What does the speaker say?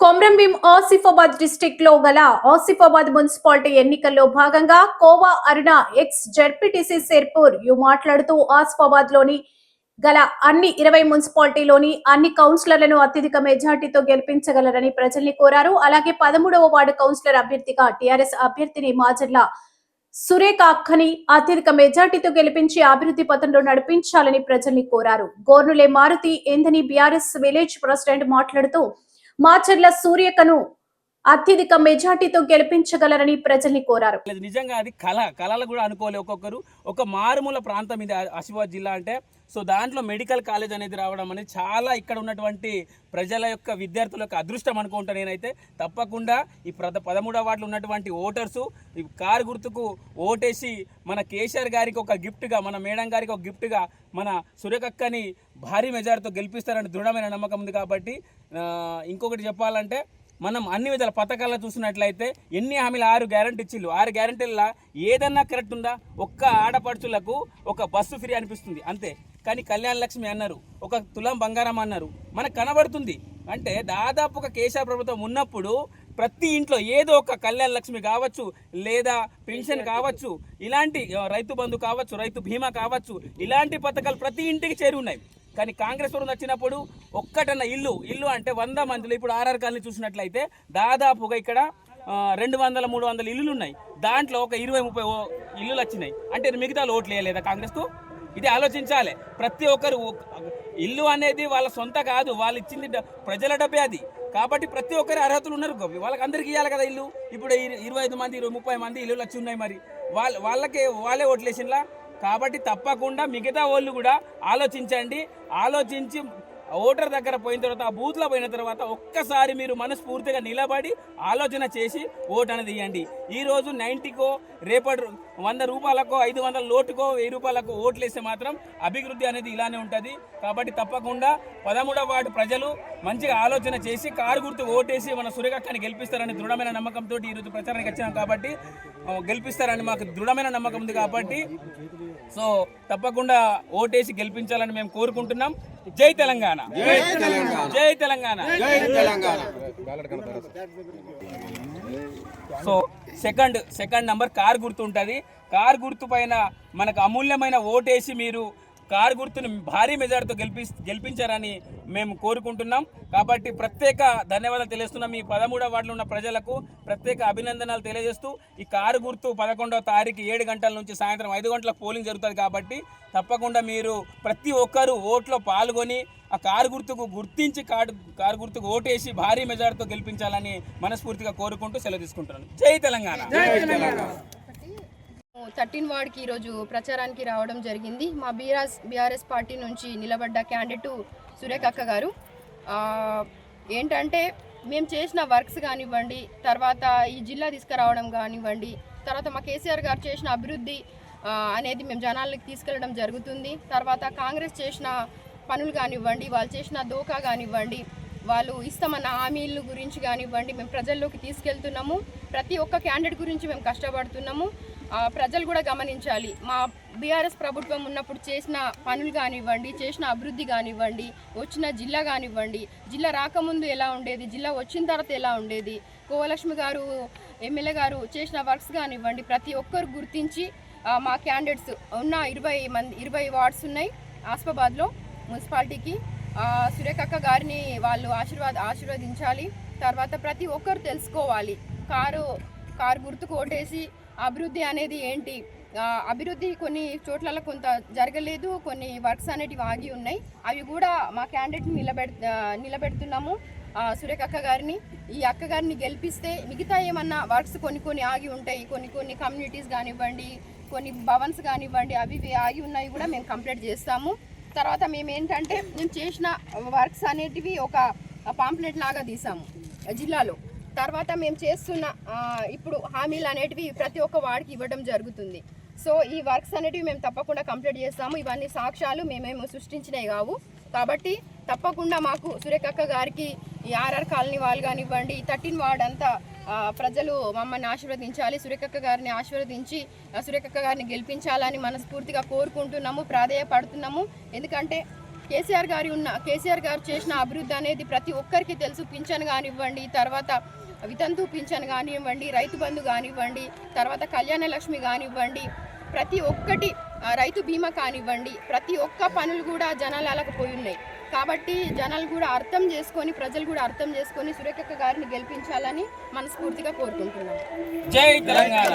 కొమ్రంభీం ఆసిఫాబాద్ డిస్టిక్లో గల ఆసిఫాబాద్ మున్సిపాలిటీ ఎన్నికల్లో భాగంగా Kova Aruna ex ZPTC Sirpur U మాట్లాడుతూ ఆసిఫాబాద్లోని గల అన్ని ఇరవై మున్సిపాలిటీలోని అన్ని కౌన్సిలర్లను అత్యధిక మెజార్టీతో గెలిపించగలరని ప్రజల్ని కోరారు. అలాగే పదమూడవ వార్డు కౌన్సిలర్ అభ్యర్థిగా టీఆర్ఎస్ అభ్యర్థిని మాజర్ల సురేఖ అక్కని అత్యధిక మెజార్టీతో గెలిపించి అభివృద్ధి పథంలో నడిపించాలని ప్రజల్ని కోరారు. గోర్నులే మారుతి ఏందని బీఆర్ఎస్ విలేజ్ ప్రెసిడెంట్ మాట్లాడుతూ మాచర్ల సూర్యకను అత్యధిక మెజార్టీతో గెలిపించగలరని ప్రజల్ని కోరారు. నిజంగా అది కళ. కళలు కూడా అనుకోలే ఒక్కొక్కరు. ఒక మారుమూల ప్రాంతం ఇది ఆసిఫాబాద్ జిల్లా అంటే. సో దాంట్లో మెడికల్ కాలేజ్ అనేది రావడం అనేది చాలా ఇక్కడ ఉన్నటువంటి ప్రజల యొక్క విద్యార్థుల యొక్క అదృష్టం అనుకుంటా నేనైతే. తప్పకుండా ఈ ప్రద పదమూడవ వార్డులో ఉన్నటువంటి ఓటర్సు ఈ కారు గుర్తుకు ఓటేసి మన కేసీఆర్ గారికి ఒక గిఫ్ట్గా మన మేడం గారికి ఒక గిఫ్ట్గా మన సురేఖక్కని భారీ మెజార్టీతో గెలిపిస్తారని దృఢమైన నమ్మకం ఉంది కాబట్టి ఇంకొకటి చెప్పాలంటే మనం అన్ని విధాల పథకాల్లో చూసినట్లయితే ఎన్ని హామీలు ఆరు గ్యారంటీ ఇచ్చిళ్ళు. ఆరు గ్యారంటీల్లో ఏదన్నా కరెక్ట్ ఉందా? ఒక్క ఆడపడుచులకు ఒక బస్సు ఫ్రీ అనిపిస్తుంది. అంతే. కానీ కళ్యాణ లక్ష్మి అన్నారు ఒక తులం బంగారం అన్నారు. మనకు కనబడుతుంది. అంటే దాదాపు ఒక కేసీఆర్ ప్రభుత్వం ఉన్నప్పుడు ప్రతి ఇంట్లో ఏదో ఒక కళ్యాణ లక్ష్మి కావచ్చు లేదా పెన్షన్ కావచ్చు ఇలాంటి రైతు బంధు కావచ్చు రైతు బీమా కావచ్చు ఇలాంటి పథకాలు ప్రతి ఇంటికి చేరి ఉన్నాయి. కానీ కాంగ్రెస్ వరకు వచ్చినప్పుడు ఒక్కటన్న ఇల్లు ఇల్లు అంటే వంద మందిలో ఇప్పుడు ఆర్ఆర్ కాలనీ చూసినట్లయితే దాదాపుగా ఇక్కడ రెండు వందల మూడు వందల ఇల్లులు ఉన్నాయి. దాంట్లో ఒక ఇరవై ముప్పై ఓ- ఇల్లులు వచ్చినాయి. అంటే మిగతా ఓట్లు వేయలేదా కాంగ్రెస్కు? ఇది ఆలోచించాలి. ప్రతి ఒక్కరు ఇల్లు అనేది వాళ్ళ సొంత కాదు వాళ్ళు ఇచ్చింది ప్రజల డబ్బే అది. కాబట్టి ప్రతి ఒక్కరి అర్హతలు ఉన్నారు. వాళ్ళకి అందరికి ఇవ్వాలి కదా ఇల్లు. ఇప్పుడు ఇరవై ఐదు మంది ఇరవై ముప్పై మంది ఇల్లులు వచ్చి ఉన్నాయి మరి. వాళ్ళ వాళ్ళకి వాళ్ళే ఓట్లేసినలా కాబట్టి తప్పకుండా మిగతా వాళ్ళు కూడా ఆలోచించండి. ఆలోచించి ఓటర్ దగ్గర పోయిన తర్వాత ఆ బూత్లో పోయిన తర్వాత ఒక్కసారి మీరు మనస్ఫూర్తిగా నిలబడి ఆలోచన చేసి ఓటు అనేది ఇవ్వండి ఈరోజు నైంటీకో రేపటి వంద రూపాయలకో ఐదు వందల లోటుకో వెయ్యి రూపాయలకు ఓట్లు వేస్తే మాత్రం అభివృద్ధి అనేది ఇలానే ఉంటుంది. కాబట్టి తప్పకుండా పదమూడవ వార్డు ప్రజలు మంచిగా ఆలోచన చేసి కారు గుర్తు ఓటేసి మన సురేఖక్కని గెలిపిస్తారని దృఢమైన నమ్మకంతో ఈరోజు ప్రచారానికి వచ్చాం కాబట్టి గెలిపిస్తారని మాకు దృఢమైన నమ్మకం ఉంది కాబట్టి సో తప్పకుండా ఓటేసి గెలిపించాలని మేము కోరుకుంటున్నాం. జై తెలంగాణ. జై Telangana. So second second number car గుర్తు ఉంటుంది. కార్ గుర్తు పైన మనకు అమూల్యమైన ఓటేసి మీరు కార్ గుర్తుని భారీ మెజార్టీతో గెలిపి గెలిపించారని మేము కోరుకుంటున్నాం. కాబట్టి ప్రత్యేక ధన్యవాదాలు తెలియజేస్తున్నాం ఈ పదమూడవ వార్డులో ఉన్న ప్రజలకు. ప్రత్యేక అభినందనలు తెలియజేస్తూ ఈ కారు గుర్తు పదకొండవ తారీఖు ఏడు గంటల నుంచి సాయంత్రం ఐదు గంటలకు పోలింగ్ జరుగుతుంది కాబట్టి తప్పకుండా మీరు ప్రతి ఒక్కరూ ఓట్లో పాల్గొని ఆ కారు గుర్తుకు గుర్తించి కారు కారు గుర్తుకు ఓటేసి భారీ మెజార్టీతో గెలిపించాలని మనస్ఫూర్తిగా కోరుకుంటూ సెలవు తీసుకుంటున్నాను. జై తెలంగాణ. థర్టీన్ వార్డ్కి ఈరోజు ప్రచారానికి రావడం జరిగింది. మా బీఆర్ఎస్ బీఆర్ఎస్ పార్టీ నుంచి నిలబడ్డ క్యాండిడేట్ సురేఖక్క గారు. ఏంటంటే మేము చేసిన వర్క్స్ కానివ్వండి తర్వాత ఈ జిల్లా తీసుకురావడం కానివ్వండి తర్వాత మా కేసీఆర్ గారు చేసిన అభివృద్ధి అనేది మేము జనాలకి తీసుకెళ్ళడం జరుగుతుంది. తర్వాత కాంగ్రెస్ చేసిన పనులు కానివ్వండి వాళ్ళు చేసిన దోకా కానివ్వండి వాళ్ళు ఇస్తామన్న హామీల గురించి కానివ్వండి మేము ప్రజల్లోకి తీసుకెళ్తున్నాము. ప్రతి ఒక్క క్యాండిడేట్ గురించి మేము కష్టపడుతున్నాము. ప్రజలు కూడా గమనించాలి. మా బీఆర్ఎస్ ప్రభుత్వం ఉన్నప్పుడు చేసిన పనులు కానివ్వండి చేసిన అభివృద్ధి కానివ్వండి వచ్చిన జిల్లా కానివ్వండి జిల్లా రాకముందు ఎలా ఉండేది జిల్లా వచ్చిన తర్వాత ఎలా ఉండేది కోవలక్ష్మి గారు ఎమ్మెల్యే గారు చేసిన వర్క్స్ కానివ్వండి ప్రతి ఒక్కరు గుర్తించి మా క్యాండిడేట్స్ ఉన్న ఇరవై మంది ఇరవై వార్డ్స్ ఉన్నాయి. ఆస్పాబాద్లో మున్సిపాలిటీకి సురేఖక్క గారిని వాళ్ళు ఆశీర్వాద ఆశీర్వదించాలి. తర్వాత ప్రతి ఒక్కరు తెలుసుకోవాలి. కారు కారు గుర్తు ఓటేసి అభివృద్ధి అనేది ఏంటి? అభివృద్ధి కొన్ని చోట్ల కొంత జరగలేదు. కొన్ని వర్క్స్ అనేటివి ఆగి ఉన్నాయి. అవి కూడా మా క్యాండిడేట్ని నిలబెడ నిలబెడుతున్నాము. సురేఖ అక్క గారిని. ఈ అక్క గారిని గెలిపిస్తే మిగతా ఏమన్నా వర్క్స్ కొన్ని కొన్ని ఆగి ఉంటాయి. కొన్ని కొన్ని కమ్యూనిటీస్ కానివ్వండి కొన్ని భవన్స్ కానివ్వండి అవి ఇవి ఆగి ఉన్నాయి కూడా మేము కంప్లీట్ చేస్తాము. తర్వాత మేము ఏంటంటే మేము చేసిన వర్క్స్ అనేటివి ఒక పాంప్లెట్ లాగా తీసాము జిల్లాలో. తర్వాత మేము చేస్తున్న ఇప్పుడు హామీలు అనేటివి ప్రతి ఒక్క వాడికి ఇవ్వడం జరుగుతుంది. సో ఈ వర్క్స్ అనేటివి మేము తప్పకుండా కంప్లీట్ చేస్తాము. ఇవన్నీ సాక్ష్యాలు మేమేమో సృష్టించినవి కావు. కాబట్టి తప్పకుండా మాకు సురేఖక్క గారికి ఈ ఆర్ఆర్ కాలనీ వాళ్ళు కానివ్వండి థర్టీన్ వార్డ్ అంతా ప్రజలు మమ్మల్ని ఆశీర్వదించాలి సురేఖక్క గారిని ఆశీర్వదించి సురేఖక్క గారిని గెలిపించాలని మనస్ఫూర్తిగా కోరుకుంటున్నాము ప్రాధేయపడుతున్నాము. ఎందుకంటే కేసీఆర్ గారి ఉన్న కేసీఆర్ గారు చేసిన అభివృద్ధి అనేది ప్రతి ఒక్కరికి తెలుసు. పింఛన్ కానివ్వండి తర్వాత వితంతు పింఛన్ కానివ్వండి రైతు బంధు కానివ్వండి తర్వాత కళ్యాణ లక్ష్మి కానివ్వండి ప్రతి ఒక్కటి రైతు బీమా కానివ్వండి ప్రతి ఒక్క పనులు కూడా జనాలకు పోయి ఉన్నాయి. కాబట్టి జనాలు కూడా అర్థం చేసుకొని ప్రజలు కూడా అర్థం చేసుకొని సురేఖక్క గారిని గెలిపించాలని మనస్ఫూర్తిగా కోరుకుంటున్నాం. జై తెలంగాణ.